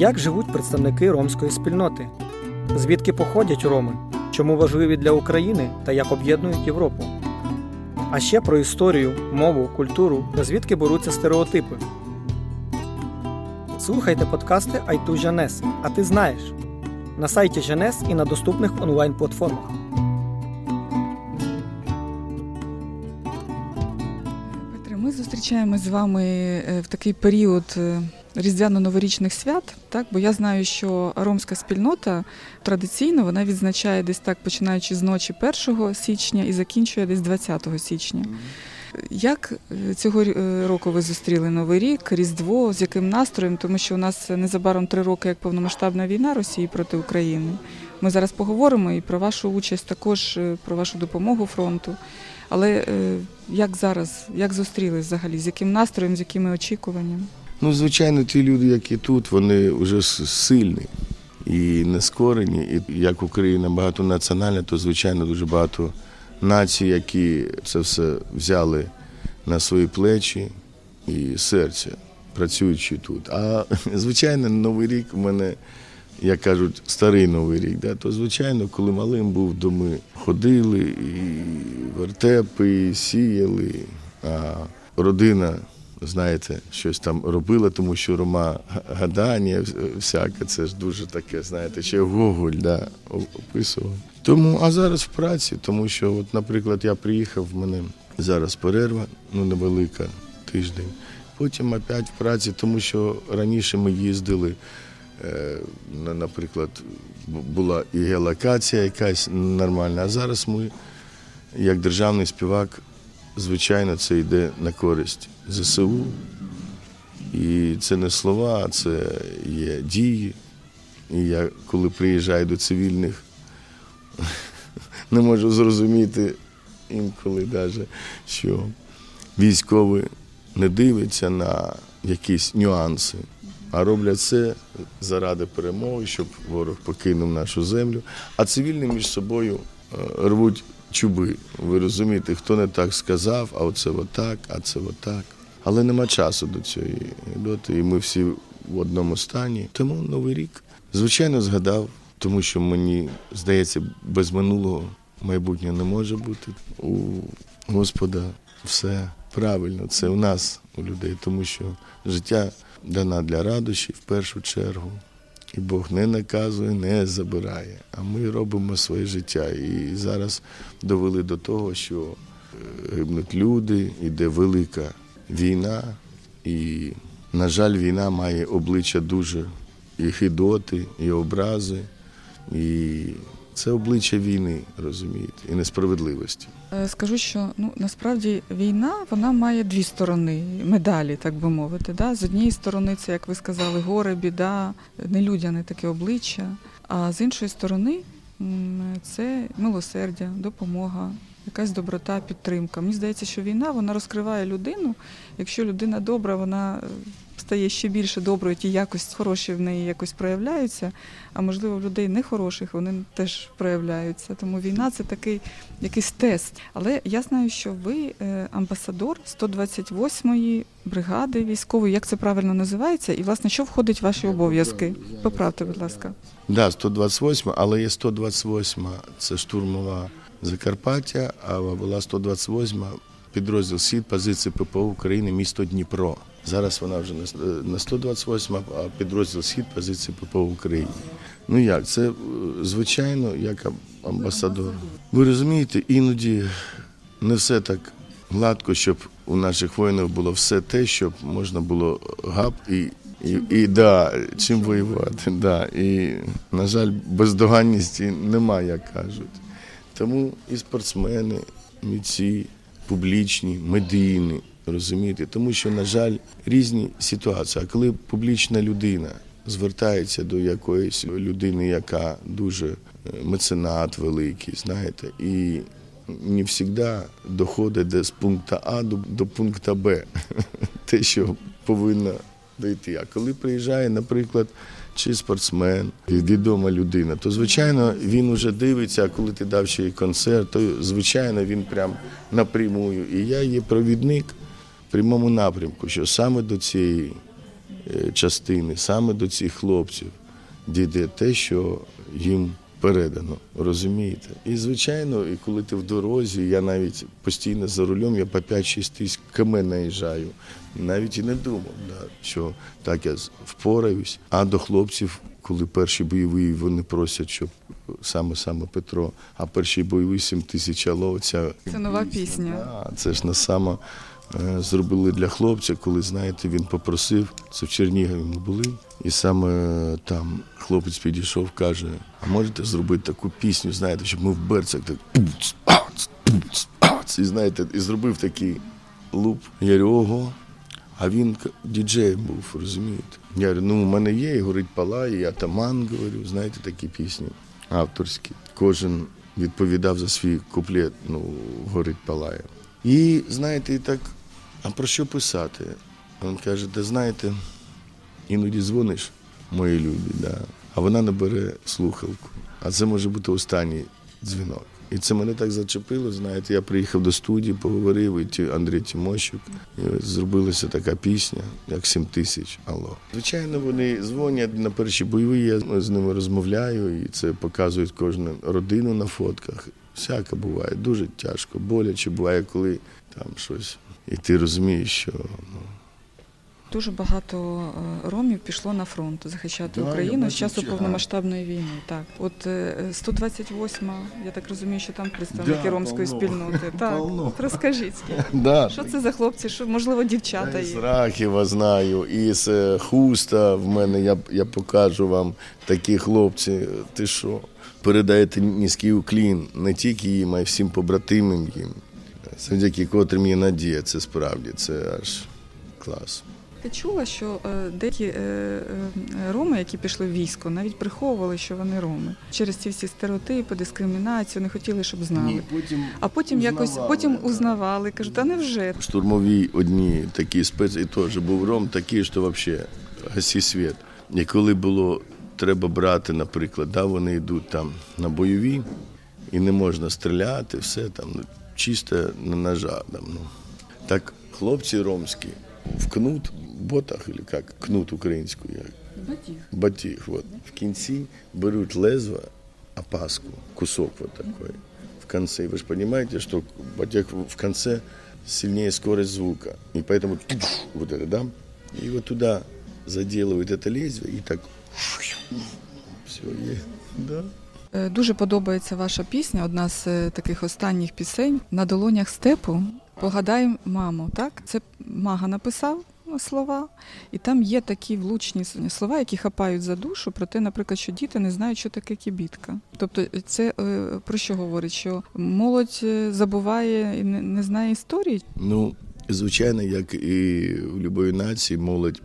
Як живуть представники ромської спільноти? Звідки походять роми? Чому важливі для України та як об'єднують Європу? А ще про історію, мову, культуру та звідки беруться стереотипи. Слухайте подкасти Айту Жанес, а ти знаєш на сайті Жанес і на доступних онлайн-платформах. Ми зустрічаємось з вами е, в такий період е, різдвяно-новорічних свят, так бо я знаю, що ромська спільнота традиційно вона відзначає десь так, починаючи з ночі 1 січня і закінчує десь 20 січня. Як е, цього е, року ви зустріли Новий рік, Різдво, з яким настроєм? Тому що у нас незабаром три роки як повномасштабна війна Росії проти України. Ми зараз поговоримо і про вашу участь, також е, про вашу допомогу фронту. Але як зараз, як зустрілись взагалі? З яким настроєм, з якими очікуваннями? Ну, звичайно, ті люди, які тут, вони вже сильні і нескорені. І як Україна багатонаціональна, то звичайно дуже багато націй, які це все взяли на свої плечі і серця, працюючи тут. А звичайно, новий рік у мене, як кажуть, старий новий рік. Да? То звичайно, коли малим був, то ми ходили і вертепи, і сіяли, а родина знаєте, щось там робила, тому що рома гадання всяке, це ж дуже таке, знаєте, ще Гоголь да, описував. Тому, а зараз в праці, тому що, от, наприклад, я приїхав, в мене зараз перерва, ну невелика, тиждень. Потім опять в праці, тому що раніше ми їздили, е, наприклад, була і геолокація якась нормальна, а зараз ми, як державний співак, звичайно, це йде на користь ЗСУ. І це не слова, це є дії. І я, коли приїжджаю до цивільних, не можу зрозуміти інколи, даже, що військові не дивляться на якісь нюанси, а роблять все заради перемоги, щоб ворог покинув нашу землю. А цивільні між собою е, рвуть чуби. Ви розумієте, хто не так сказав, а оце отак, а це отак. Але нема часу до цієї доти, і ми всі в одному стані. Тому Новий рік, звичайно, згадав, тому що мені здається, без минулого майбутнього не може бути. У Господа все правильно, це у нас, у людей, тому що життя дана для радощі в першу чергу. І Бог не наказує, не забирає. А ми робимо своє життя. І зараз довели до того, що е, гибнуть люди, іде велика війна. І, на жаль, війна має обличчя дуже і хидоти, і образи. І це обличчя війни, розумієте, і несправедливості. Е, Скажу, що ну насправді війна вона має дві сторони медалі, так би мовити. Да? З однієї сторони, це як ви сказали, горе, біда, нелюдяне таке обличчя. А з іншої сторони, це милосердя, допомога, якась доброта, підтримка. Мені здається, що війна вона розкриває людину. Якщо людина добра, вона е, стає ще більше доброю, ті якості хороші в неї якось проявляються. А можливо, в людей нехороших вони теж проявляються. Тому війна це такий якийсь тест. Але я знаю, що ви е, амбасадор 128-ї бригади військової. Як це правильно називається? І власне, що входить в ваші обов'язки? Поправте, будь ласка. Да, 128, але є 128, це штурмова Закарпаття, а була 128 підрозділ СІД позиції ППО України, місто Дніпро. Зараз вона вже не 128, а підрозділ СІД позиції ППО України. Ну як, це е, звичайно, як амбасадор. Ви розумієте, іноді не все так гладко, щоб у наших воїнів було все те, щоб можна було гап і, і, і да, чим воювати. Да. І, на жаль, бездоганності немає, як кажуть. Тому і спортсмени, митці, публічні, медійні, розумієте, тому що, на жаль, різні ситуації. А коли публічна людина звертається до якоїсь людини, яка дуже е, меценат великий, знаєте, і не завжди доходить з пункту А до, до пункту Б, те, що повинно дойти. А коли приїжджає, наприклад, чи спортсмен, відома людина, то звичайно він вже дивиться, а коли ти дав ще й концерт, то звичайно він прям напрямую. І я є провідник в прямому напрямку, що саме до цієї е, частини, саме до цих хлопців, дійде те, що їм передано, розумієте? І звичайно, і коли ти в дорозі, я навіть постійно за рулем, я по 5-6 тисяч км наїжджаю. Навіть і не думав, да, що так я впораюсь. А до хлопців, коли перші бойові, вони просять, щоб саме саме Петро, а перший бойовий 7 тисяч алло, ця Це нова пісня. а, це ж на саме е, зробили для хлопця, коли знаєте, він попросив, це в Чернігові ми були, і саме там хлопець підійшов, каже: а можете зробити таку пісню, знаєте, щоб ми в берцях так пуц, ац, пуц, ац, і знаєте, і зробив такий луп. Я говорю, ого. А він діджеєм був, розумієте? Я говорю, ну у мене є, і горить палає, я таман говорю, знаєте, такі пісні авторські. Кожен відповідав за свій куплет, ну, горить палає. І знаєте, і так, а про що писати? Він каже, та знаєте, іноді дзвониш, мої любі, да, а вона не бере слухалку. А це може бути останній дзвінок. І це мене так зачепило. Знаєте, я приїхав до студії, поговорив, і Андрій Тимощук. І зробилася така пісня, як «Сім тисяч. Алло. Звичайно, вони дзвонять на перші бойові, я з ними розмовляю, і це показують кожну родину на фотках. Всяке буває, дуже тяжко, боляче буває, коли там щось. І ти розумієш, що ну, Дуже багато е, ромів пішло на фронт захищати Да, я Україну з часу чи- повномасштабної війни. Так, от е, 128, я так розумію, що там представники Да, ромської полно. спільноти. Так, Полно. от розкажіть, да, що це за хлопці, що можливо дівчата Я з є. Рахіва знаю, і з е, Хуста в мене, я, я покажу вам такі хлопці. Ти що? Передаєте низький уклін не тільки їм, а й всім побратимам їм. Завдяки котрим є надія, це справді, це аж клас. Ти чула, що е, деякі е, е, роми, які пішли в військо, навіть приховували, що вони роми. Через ці всі стереотипи, дискримінацію, не хотіли, щоб знали. потім А потім якось узнавали, потім да. узнавали, кажуть, а невже? штурмові одні такі спец, і теж був ром такий, що взагалі гасі світ. І коли було треба брати, наприклад, да, вони йдуть там на бойові, і не можна стріляти, все там чисто на ножа. Там, ну. Так хлопці ромські в кнут, ботах, или як, кнут українською, як, батіг, вот, в кінці беруть лезво, опаску, кусок вот такой в конце. И вы же понимаете, что батяг в конце сильнее скорость звука. И поэтому вот это, да? И вот туда заделывают это лезвие и так все, да. Е, Дуже подобається ваша пісня, одна з е, таких останніх пісень на долонях степу. Погадай, мамо, так? Це мага написав слова, і там є такі влучні слова, які хапають за душу, про те, наприклад, що діти не знають, що таке кібітка. Тобто, е, це про що говорить? Що молодь забуває і не, знає історії? Ну, звичайно, як і в будь-якій нації, молодь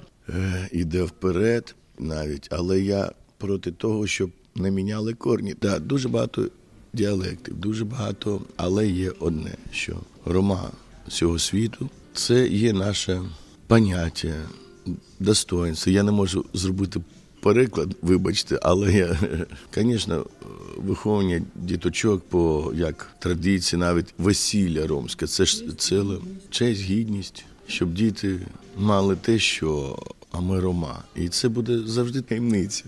йде вперед навіть, але я проти того, щоб не міняли корні. Так, дуже багато діалектів, дуже багато, але є одне, що рома цього світу це є наше поняття, достоинство. Я не можу зробити переклад, вибачте, але я, звісно, виховання діточок по як традиції, навіть весілля ромське, це ж ціла честь, гідність, щоб діти мали те, що а ми рома. І це буде завжди таємниця.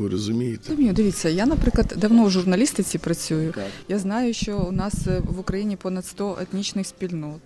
Ви розумієте? Розумію, дивіться, я, наприклад, давно в журналістиці працюю. Я знаю, що у нас е, в Україні понад 100 етнічних спільнот,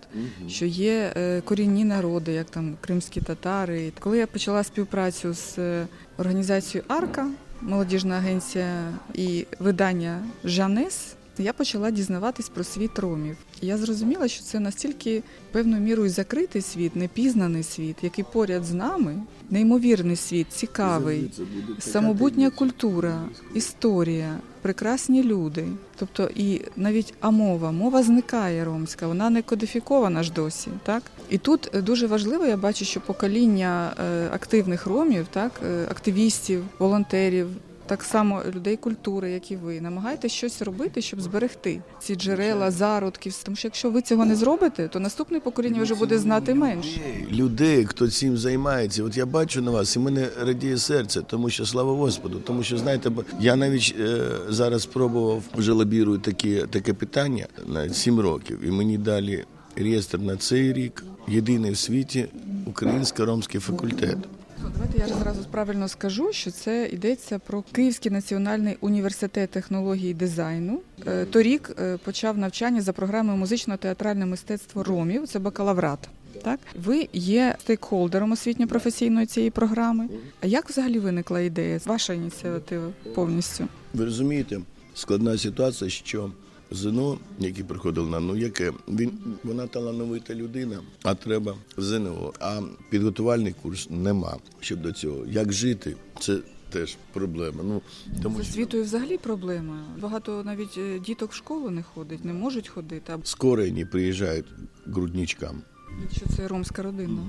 що є е, корінні народи, як там кримські татари. Коли я почала співпрацю з е, організацією Арка, молодіжна агенція і видання Жанес. Я почала дізнаватись про світ ромів. Я зрозуміла, що це настільки певною мірою закритий світ, непізнаний світ, який поряд з нами, неймовірний світ, цікавий, самобутня культура, історія, прекрасні люди. Тобто, і навіть а мова, мова зникає ромська, вона не кодифікована ж досі. Так і тут е, дуже важливо, я бачу, що покоління е, активних ромів, так е, активістів, волонтерів. Так само людей культури, як і ви, намагайтесь щось робити, щоб зберегти ці джерела, зародки. Тому що якщо ви цього не зробите, то наступне покоління вже буде знати менше. Людей, хто цим займається. От я бачу на вас, і мене радіє серце, тому що слава Господу. Тому що знаєте, бо я навіть е, зараз спробував вже лобірую такі таке питання на 7 років, і мені далі реєстр на цей рік єдиний в світі українсько-ромський факультет. Давайте я зразу правильно скажу, що це йдеться про Київський національний університет технології і дизайну. Е, Торік е, почав навчання за програмою музично-театральне мистецтво ромів. Це бакалаврат. Так, ви є стейкхолдером освітньо-професійної цієї програми. А як взагалі виникла ідея? Ваша ініціатива повністю? Ви розумієте, складна ситуація, що ЗНО, який приходив на ну яке він вона талановита людина, а треба ЗНО. А підготувальний курс нема. Щоб до цього як жити, це теж проблема. Ну тому З що освітою взагалі проблема. Багато навіть е, діток в школу не ходить, не можуть ходити, а скорені приїжджають грудничкам. якщо це ромська родина.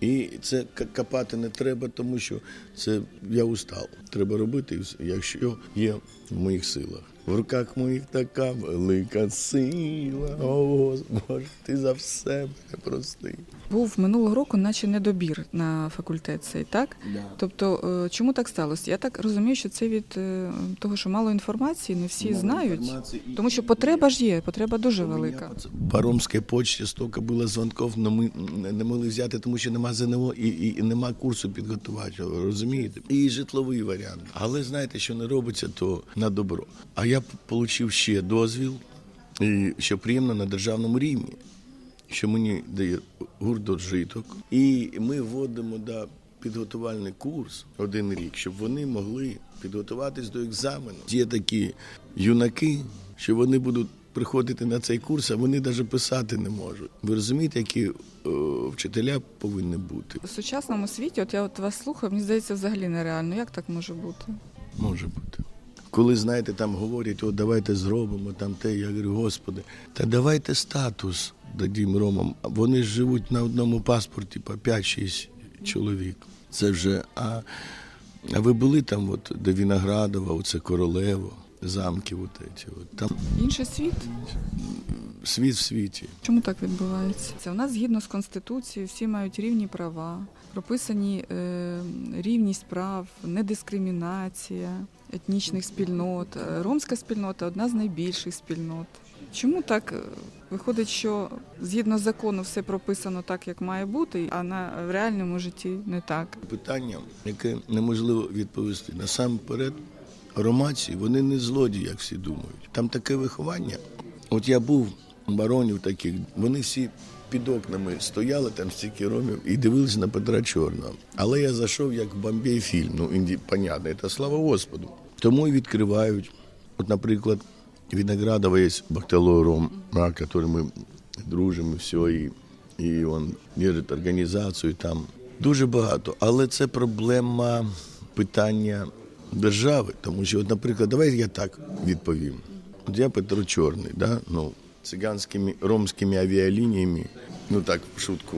І це копати не треба, тому що це я устав. Треба робити, якщо є в моїх силах. В руках моїх така велика сила. О, Боже, ти за все мене прости. Був минулого року, наче недобір на факультет цей, так? Тобто, е, чому так сталося? Я так розумію, що це від е, того, що мало інформації, не всі знають. Тому що потреба ж є, потреба дуже велика. По Ромській почті стільки було дзвонків, але ми не- не могли взяти, тому що нема ЗНО і, і, і нема курсу підготувати. Розумієте? І житловий варіант. Але знаєте, що не робиться, то на добро. А я отримав ще дозвіл, і що приємно на державному рівні. Що мені дає гуртожиток, і ми вводимо да, підготувальний курс один рік, щоб вони могли підготуватись до екзамену. Є такі юнаки, що вони будуть приходити на цей курс, а вони навіть писати не можуть. Ви розумієте, які е, вчителя повинні бути? У сучасному світі, от я от вас слухаю, мені здається, взагалі нереально. Як так може бути? Може бути. Коли, знаєте, там говорять, о, давайте зробимо там те, я говорю, господи, та давайте статус дадім ромам. Вони ж живуть на одному паспорті по 5-6 чоловік. Це вже. А, а ви були там, от, де Віноградова, оце Королево, замків, от ці, от. там Інший світ? світ в світі. Чому так відбувається? Це у нас згідно з конституцією всі мають рівні права, прописані е, рівність прав, недискримінація етнічних спільнот. Е, Ромська спільнота одна з найбільших спільнот. Чому так е, виходить, що згідно закону все прописано так, як має бути, а на в реальному житті не так? Питання, яке неможливо відповісти. Насамперед, ромаці, вони не злодії, як всі думають. Там таке виховання. От я був баронів таких, вони всі під окнами стояли, там стільки ромів, і дивилися на Петра Чорного. Але я зайшов як в Бомбей фільм, ну, інді, понятно, це слава Господу. Тому і відкривають. От, наприклад, Виноградова є Бахтало Ром, який ми дружимо, і все, і, і він держить організацію там. Дуже багато. Але це проблема питання держави. Тому що, от, наприклад, давай я так відповім. От я Петро Чорний, да? ну, циганськими ромськими авіалініями, ну так, в шутку,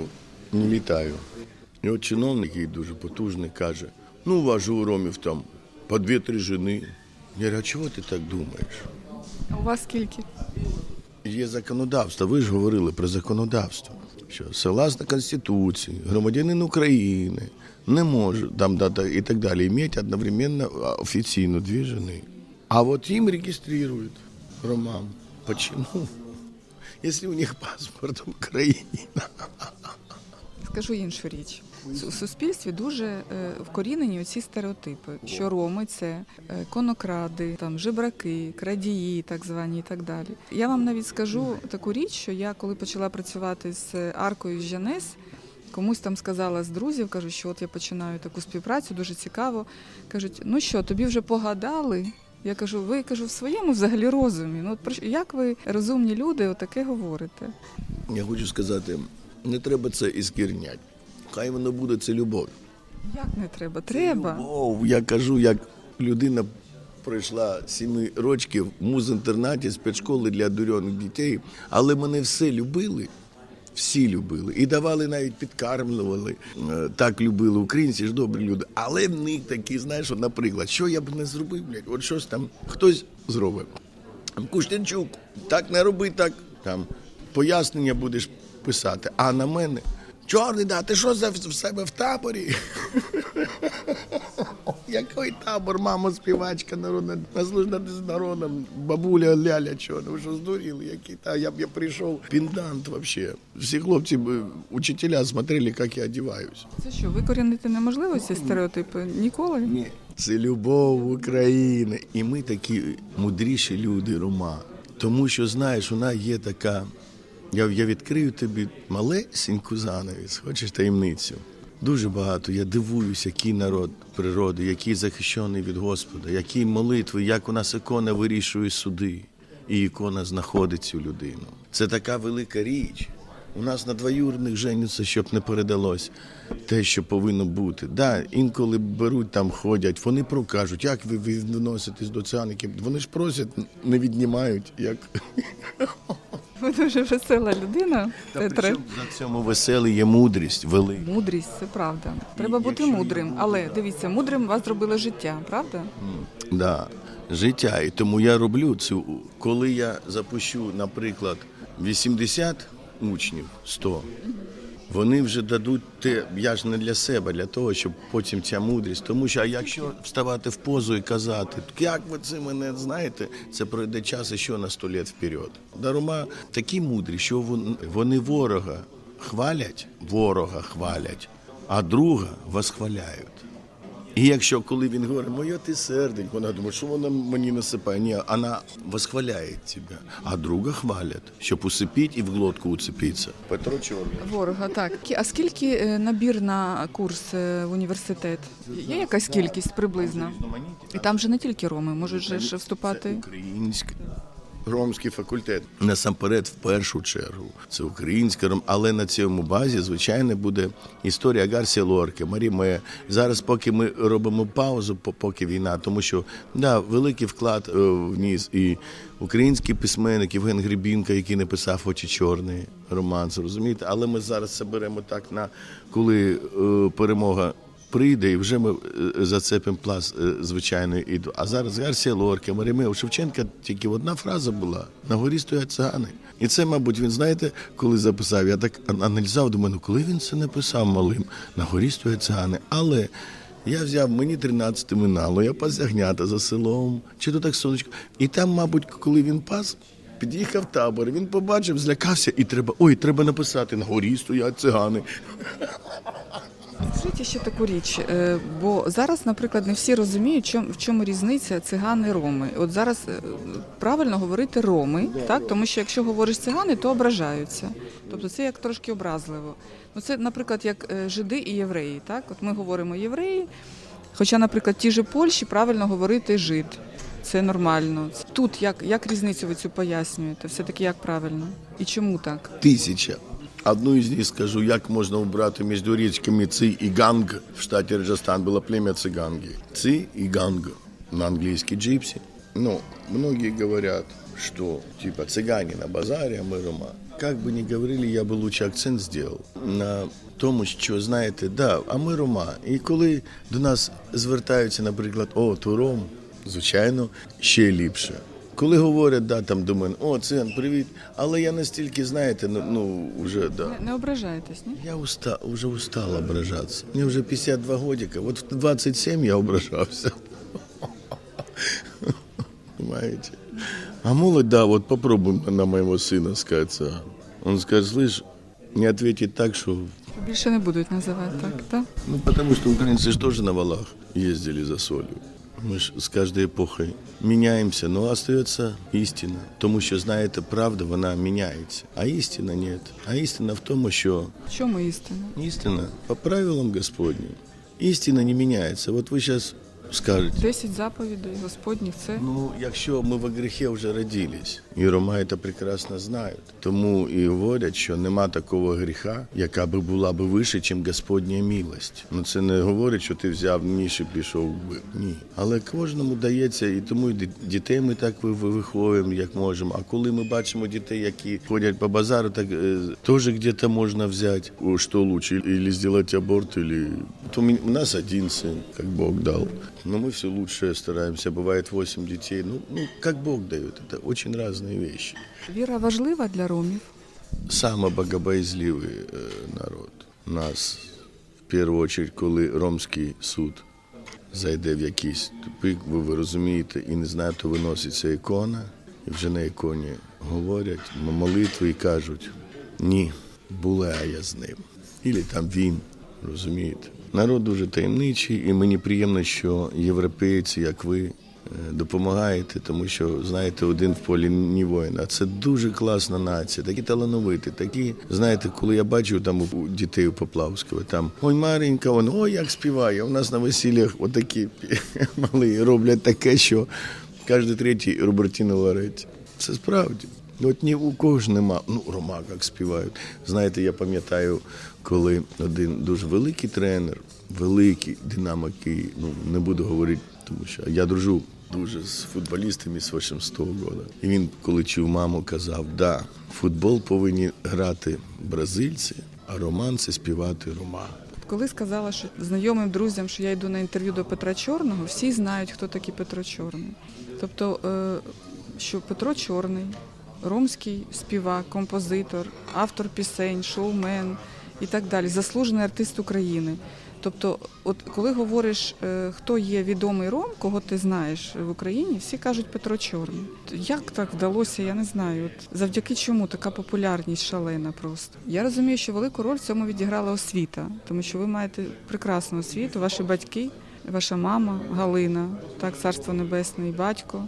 не літаю. І от чиновник, який дуже потужний, каже: ну, у вас же у ромів там по дві-три жени. Я говорю, а чого ти так думаєш? А у вас скільки? Є законодавство. Ви ж говорили про законодавство. Що согласно Конституції, громадянин України не може там дата і так далі мати одновременно офіційно дві жени. А от їм реєструють ромам. Почему? Якщо у них паспорт Україна. Скажу іншу річ. У суспільстві дуже е, вкорінені оці стереотипи, що роми це е, конокради, там жебраки, крадії, так звані і так далі. Я вам навіть скажу таку річ, що я коли почала працювати з аркою Жанес, комусь там сказала з друзів, кажу, що от я починаю таку співпрацю, дуже цікаво. Кажуть, ну що, тобі вже погадали? Я кажу, ви кажу, в своєму взагалі розумі. Ну от про як ви розумні люди отаке говорите? Я хочу сказати, не треба це іскірняти. Хай воно буде це любов. Як не треба? Треба. Любов. Я кажу, як людина пройшла сіми рочків в муз-інтернаті спецшколи для дурьоних дітей, але мене все любили. Всі любили і давали навіть підкармлювали. Е, Так любили українці ж добрі люди. Але в них такі, знаєш, наприклад, що я б не зробив, блядь, от щось там хтось зробив. Куштенчук, так не роби, так там пояснення будеш писати. А на мене Чорний, да, ти що за в себе в таборі? Який табор, мамо, співачка народна, наслужна з народом, бабуля ляля, чого, ну що здуріли, який та я б я прийшов, піндант вообще. Всі хлопці, учителя смотрели, як я одіваюсь. Це що, викорінити неможливо ці стереотипи? Ніколи? Ні. Це любов України. І ми такі мудріші люди, Рома. Тому що, знаєш, вона є така. Я, я відкрию тобі малесеньку занавіс, хочеш таємницю. Дуже багато. Я дивуюся, який народ природи, який захищений від Господа, які молитви, як у нас ікона вирішує суди, і ікона знаходить цю людину. Це така велика річ. У нас на двоюрідних женяться, щоб не передалось те, що повинно бути. Да, інколи беруть там, ходять, вони прокажуть, як ви відноситесь до цигаників. Вони ж просять, не віднімають. Як... Ви дуже весела людина, Та Петре. причому за цьому веселий є мудрість велика. Мудрість, це правда. Треба бути якщо мудрим. Але дивіться, мудрим вас зробило життя, правда? Да, життя. І тому я роблю цю. Коли я запущу, наприклад, 80 учнів, 100, вони вже дадуть те, я ж не для себе, для того, щоб потім ця мудрість. Тому що а якщо вставати в позу і казати, як ви це мене знаєте, це пройде час ще на 100 літ вперед. Дарума такі мудрі, що вони ворога хвалять, ворога хвалять, а друга восхваляють. І якщо коли він говорить, моя ти серденько, вона думає, що вона мені насипає. Ні, вона восхваляє тебе, а друга хвалять, щоб усипіть і в глотку уцепитися. Петро Чорний. Ворога, так. А скільки е, набір на курс е, в університет? Є якась кількість приблизна? І там же не тільки роми, можуть же вступати. Український. Ромський факультет насамперед, в першу чергу, це українська ром, але на цьому базі, звичайно, буде історія Гарсія Лорки, Маріме. Зараз, поки ми робимо паузу, поки війна, тому що да, великий вклад е, вніс і український письменник Євген Гребінка, який написав очі чорний романс, розумієте? Але ми зараз це беремо так на коли е, перемога прийде, і вже ми е, зацепимо пласт е, звичайної іду. А зараз Гарсія Мариме, у Шевченка тільки одна фраза була: на горі стоять цигани. І це, мабуть, він знаєте, коли записав. Я так ан- аналізував, думаю, ну коли він це написав малим, на горі стоять цигани. Але я взяв, мені 13 минало, я пас ягнята за селом, чи то так сонечко. І там, мабуть, коли він пас. Під'їхав табор, він побачив, злякався, і треба. Ой, треба написати на горі стоять цигани. Скажіть ще таку річ, е, бо зараз, наприклад, не всі розуміють, в чому різниця цигани роми. От зараз е, правильно говорити роми, так тому що якщо говориш цигани, то ображаються. Тобто це як трошки образливо. Ну це, наприклад, як е, жиди і євреї. Так, от ми говоримо євреї, хоча, наприклад, ті ж Польщі правильно говорити жид. Це нормально. Тут як, як різницю ви цю пояснюєте? Все таки як правильно? І чому так? тисяча. Одну із них скажу, як можна обрати між річками Ци і Ганг. В штаті Раджастан було плем'я циганги. Ци і Ганг. На английский джипси. Ну, многие говорят, что типа цыгане на базаре, а мы Рома. Как бы ни говорили, я би лучше акцент сделал на тому, що знаєте, да, а ми Рома. І коли до нас звертаються, наприклад, о, то Ром, звичайно, ще ліпше. Коли говорять, да, там до мене, о, циган, привіт. Але я настільки, знаєте, ну, ну вже да. Не, не ображаєтесь, ні? Я уста, уже устал ображаться. Мне уже 52 годика. Вот в 27 я ображался. Понимаете? А молодь, да, вот попробуем на моего сына сказать. а. Он скажет, слышь, не ответить так, что... Більше не будуть називати так, так? Ну, потому что украинцы же тоже на валах ездили за солью. Мы ж с каждой эпохой меняемся, но остается істина. Тому що, знаєте, правда, вона міняється, а істина нет. А істина в тому, що В чому істина? Истина по правилам Господним. Истина не меняется. Вот вы сейчас скажете, Десять заповідей Господніх це ну, якщо ми в гріхі вже родились, і Рома це прекрасно знають, тому і говорять, що нема такого гріха, яка би була би вище, ніж Господня милость. Ну це не говорить, що ти взяв ніж і пішов би. Ні. Але кожному дається, і тому і дітей ми так ви- ви- виховуємо, як можемо. А коли ми бачимо дітей, які ходять по базару, так е, теж где-то можна взяти, що лучше, или зробити аборт, или... То ми- у нас один сын, как Бог дал. Но мы все лучшее стараемся. Бывает 8 детей. Ну, ну, как Бог дает. Это очень разные вещи. віра важлива для ромів. Самый богобоязливый э, народ. нас в першу чергу, коли ромський суд зайде в якийсь тупик, бо ви розумієте, і не знає, то виноситься ікона, і вже на іконі говорять м- молитви і кажуть: ні, була я з ним. Ілі там він, розумієте. Народ дуже таємничий, і мені приємно, що європейці, як ви, е, допомагаєте, тому що знаєте, один в полі ні воїн. А це дуже класна нація, такі талановиті, такі, знаєте, коли я бачу там у- дітей у Поплавського, там ой, Маренька, он ой, як співає. У нас на весіллях отакі малі роблять таке, що кожен третій Робертіно Лоретті. Це справді. От ні у кого ж нема. Ну, Рома як співають. Знаєте, я пам'ятаю, коли один дуже великий тренер, великий динамик, який, ну не буду говорити, тому що я дружу дуже з футболістами з 80-го року. І він, коли чув маму, казав: да, футбол повинні грати бразильці, а роман це співати Рома. Коли сказала, що знайомим друзям, що я йду на інтерв'ю до Петра Чорного, всі знають, хто такий Петро Чорний. Тобто, е, що Петро Чорний, ромський співак, композитор, автор пісень, шоумен і так далі, заслужений артист України. Тобто, от коли говориш, е, хто є відомий ром, кого ти знаєш в Україні, всі кажуть Петро Чорний. Як так вдалося, я не знаю. От завдяки чому така популярність шалена просто. Я розумію, що велику роль в цьому відіграла освіта, тому що ви маєте прекрасну освіту, ваші батьки, ваша мама Галина, так, царство небесне і батько.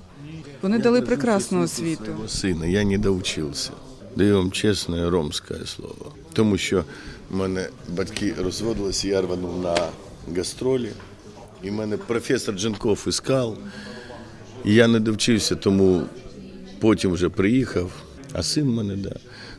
Вони дали прекрасну освіту. Сина я не доучився. Даю вам чесне ромське слово. Тому що в мене батьки розводилися, я рванув на гастролі, і мене професор Дженков іскав. І я не довчився, тому потім вже приїхав, а син в мене, да.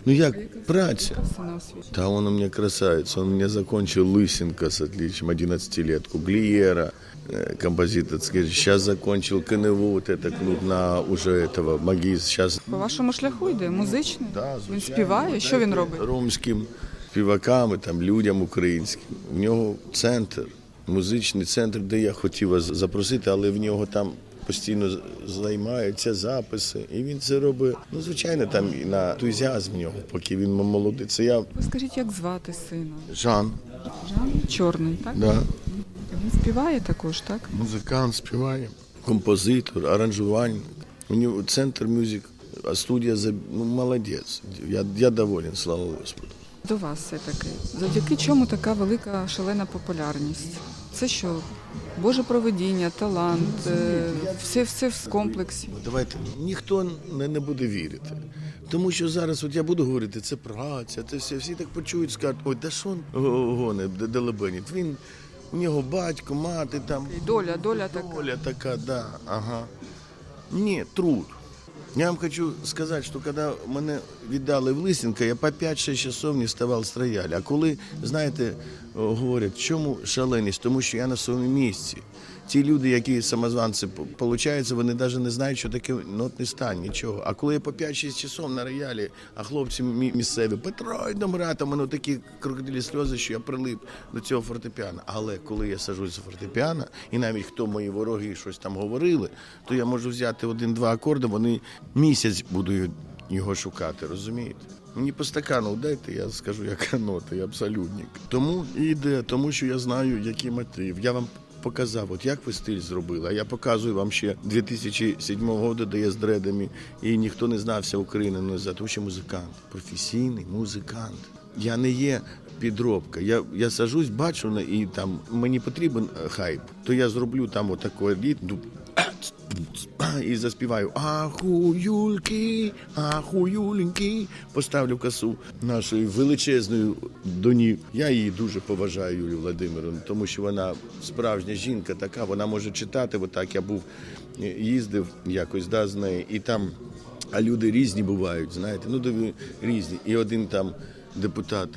Ну як праця? Сина освіти. Да, он у меня красавец. Он у меня закончил Лысенко с отличием, 11-летку, Глиера, э, композиторский. Сейчас закончил КНВ, вот это клуб на уже этого магист. Сейчас По вашому шляху йде музичний. да, він звичайно, співає. Що він робить? Ромським співакам, і там, людям українським. В нього центр, музичний центр, де я хотів вас запросити, але в нього там постійно займаються записи. І він це робить, ну, звичайно, там і на ентузіазм нього, поки він молодий. Це я Ви скажіть, як звати сина? Жан. Жан Чорний, так? Да. Він співає також, так? Музикант співає, композитор, аранжувальник. У нього центр мюзик, а студія за ну, молодець. Я, я доволен, слава Господу. До вас все таки. Завдяки чому така велика шалена популярність? Це що? Боже проведіння, талант, е, все, все в комплексі. Давайте ніхто не, не буде вірити. Тому що зараз, от я буду говорити, це праця, це все. Всі так почують, скажуть, ой, да що гоне, делебенить. Він у нього батько, мати там. І доля, доля така. Доля така, да, ага. Ні, труд. Я вам хочу сказати, що коли мене віддали в Лисенка, я по 5-6 часов не вставав з рояля. А коли, знаєте, говорять, чому шаленість? Тому що я на своєму місці. Ті люди, які самозванці, виходить, вони навіть не знають, що таке нотний стан, нічого. А коли я по 5-6 часов на роялі, а хлопці мі- місцеві, Петро, йдемо грати, у мене такі крокодилі сльози, що я прилип до цього фортепіано. Але коли я сажусь за фортепіано, і навіть хто мої вороги щось там говорили, то я можу взяти один-два акорди, вони місяць будуть його шукати, розумієте? Мені по стакану дайте, я скажу, яка нота, я абсолютник. Тому і йде, тому що я знаю, який мотив. Я вам показав, от як ви стиль зробили. А я показую вам ще 2007 року, де я з дредами, і ніхто не знався України, ну за тому що музикант, професійний музикант. Я не є підробка. Я, я сажусь, бачу і там мені потрібен хайп, то я зроблю там отаку рід, і заспіваю Ахуюльки, ахуюленьки. Поставлю косу нашої величезної доні. Я її дуже поважаю, Юлію Владимировну, тому що вона справжня жінка така, вона може читати. Отак я був їздив якось да, з нею, і там. А люди різні бувають, знаєте, ну різні. І один там депутат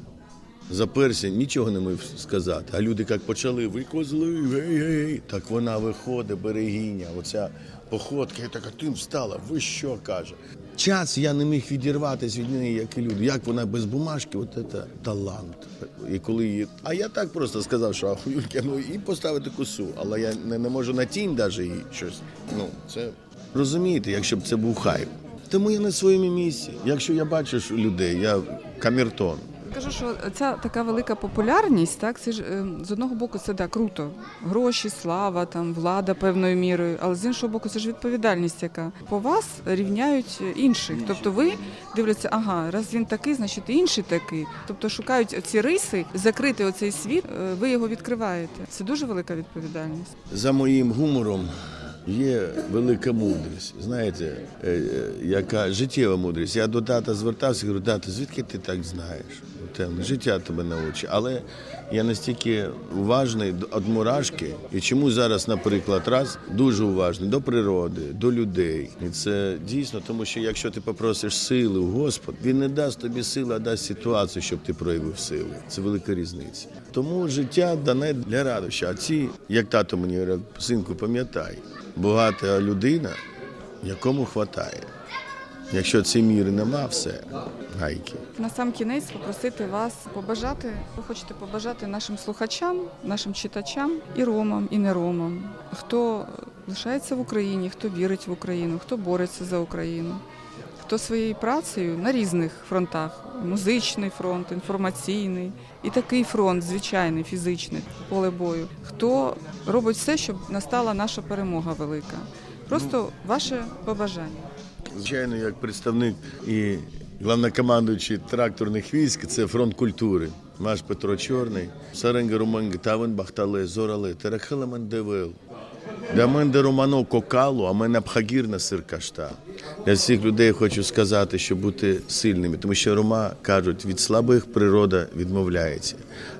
заперся, нічого не міг сказати. А люди як почали, ви козли, гей, гей. Так вона виходить, берегиня, оця походка, і така, ти встала, ви що каже. Час я не міг відірватися від неї, як і люди. Як вона без бумажки, от це талант. І коли її... А я так просто сказав, що ахуюльки, ну і поставити косу. Але я не, не можу на тінь навіть їй щось. Ну, це розумієте, якщо б це був хайп. Тому я на своєму місці. Якщо я бачу людей, я камертон. Скажу, що ця така велика популярність, так це ж е, з одного боку це да, круто. Гроші, слава, там влада певною мірою, але з іншого боку, це ж відповідальність, яка по вас рівняють інших. Тобто ви дивляться, ага, раз він такий, значить і інший такий. Тобто шукають ці риси, закрити оцей світ, е, ви його відкриваєте. Це дуже велика відповідальність. За моїм гумором є велика мудрість. Знаєте, е, е, яка життєва мудрість. Я до тата звертався і тата, звідки ти так знаєш? Життя тебе научить. Але я настільки уважний від мурашки, і чому зараз, наприклад, раз дуже уважний до природи, до людей. І це дійсно, тому що якщо ти попросиш сили у Господь, він не дасть тобі сили, а дасть ситуацію, щоб ти проявив сили. Це велика різниця. Тому життя дане для радоща. А ці, як тато мені синку, пам'ятай, багата людина, якому хватає. Якщо цієї міри нема, все, гайки. На сам кінець попросити вас побажати. Ви хочете побажати нашим слухачам, нашим читачам і ромам, і не ромам, хто лишається в Україні, хто вірить в Україну, хто бореться за Україну, хто своєю працею на різних фронтах: музичний фронт, інформаційний і такий фронт, звичайний, фізичний, поле бою. Хто робить все, щоб настала наша перемога велика. Просто ваше побажання. Звичайно, як представник і главнокомандуючий тракторних військ, це фронт культури. Наш Петро Чорний, Саренга Романга Тавен Бахтале, Зорале, Терехелемен Девел. Даменде Романо Кокалу, а мене Бхагірна Сиркашта. Для всіх людей хочу сказати, що бути сильними, тому що Рома кажуть, від слабих природа відмовляється,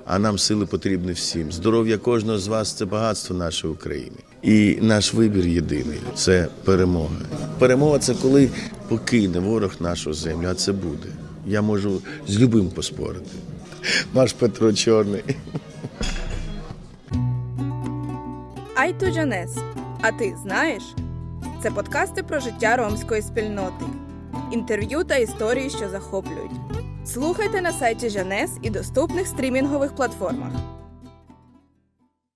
а нам сили потрібні всім. Здоров'я кожного з вас це багатство нашої України. І наш вибір єдиний це перемога. Перемога це коли покине ворог нашу землю, а це буде. Я можу з любим поспорити. Наш Петро Чорний. Айту Джанес. А ти знаєш? Це подкасти про життя ромської спільноти, інтерв'ю та історії, що захоплюють. Слухайте на сайті Жанес і доступних стрімінгових платформах.